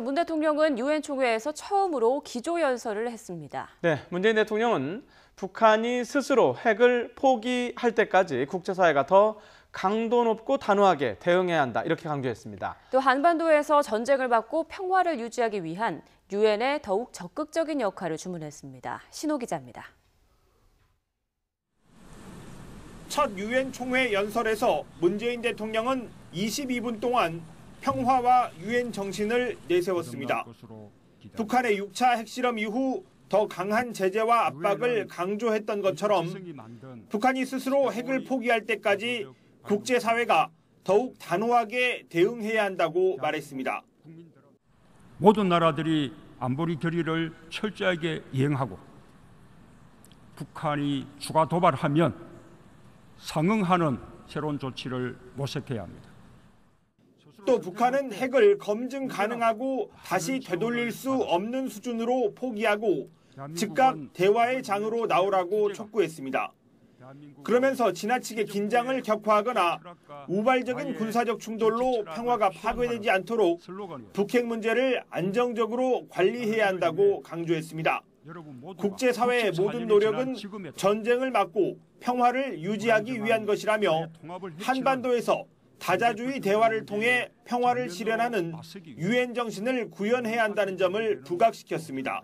문 대통령은 유엔 총회에서 처음으로 기조연설을 했습니다. 네, 문재인 대통령은 북한이 스스로 핵을 포기할 때까지 국제사회가 더 강도 높고 단호하게 대응해야 한다 이렇게 강조했습니다. 또 한반도에서 전쟁을 막고 평화를 유지하기 위한 유엔의 더욱 적극적인 역할을 주문했습니다. 신호 기자입니다. 첫 유엔 총회 연설에서 문재인 대통령은 22분 동안 평화와 유엔 정신을 내세웠습니다. 북한의 6차 핵실험 이후 더 강한 제재와 압박을 강조했던 것처럼 북한이 스스로 핵을 포기할 때까지 국제사회가 더욱 단호하게 대응해야 한다고 말했습니다. 모든 나라들이 안보리 결의를 철저하게 이행하고 북한이 추가 도발하면 상응하는 새로운 조치를 모색해야 합니다. 또 북한은 핵을 검증 가능하고 다시 되돌릴 수 없는 수준으로 포기하고 즉각 대화의 장으로 나오라고 촉구했습니다. 그러면서 지나치게 긴장을 격화하거나 우발적인 군사적 충돌로 평화가 파괴되지 않도록 북핵 문제를 안정적으로 관리해야 한다고 강조했습니다. 국제사회의 모든 노력은 전쟁을 막고 평화를 유지하기 위한 것이라며 한반도에서 다자주의 대화를 통해 평화를 실현하는 유엔 정신을 구현해야 한다는 점을 부각시켰습니다.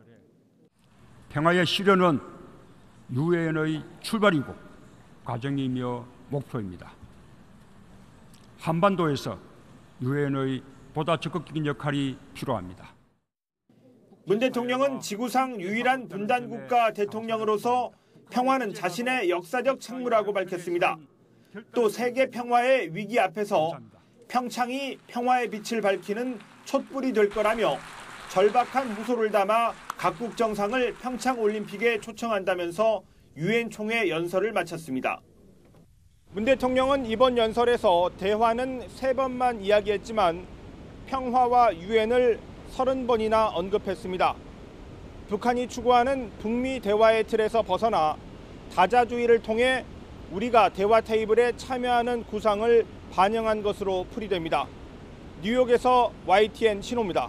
평화의 실현은 유엔의 출발이고 과정이며 목표입니다. 한반도에서 유엔의 보다 적극적인 역할이 필요합니다. 문 대통령은 지구상 유일한 분단 국가 대통령으로서 평화는 자신의 역사적 책무라고 밝혔습니다. 또 세계 평화의 위기 앞에서 평창이 평화의 빛을 밝히는 촛불이 될 거라며 절박한 무소를 담아 각국 정상을 평창 올림픽에 초청한다면서 유엔 총회 연설을 마쳤습니다. 문 대통령은 이번 연설에서 대화는 세 번만 이야기했지만 평화와 유엔을 서른 번이나 언급했습니다. 북한이 추구하는 북미 대화의 틀에서 벗어나 다자주의를 통해 우리가 대화 테이블에 참여하는 구상을 반영한 것으로 풀이됩니다. 뉴욕에서 YTN 신호입니다.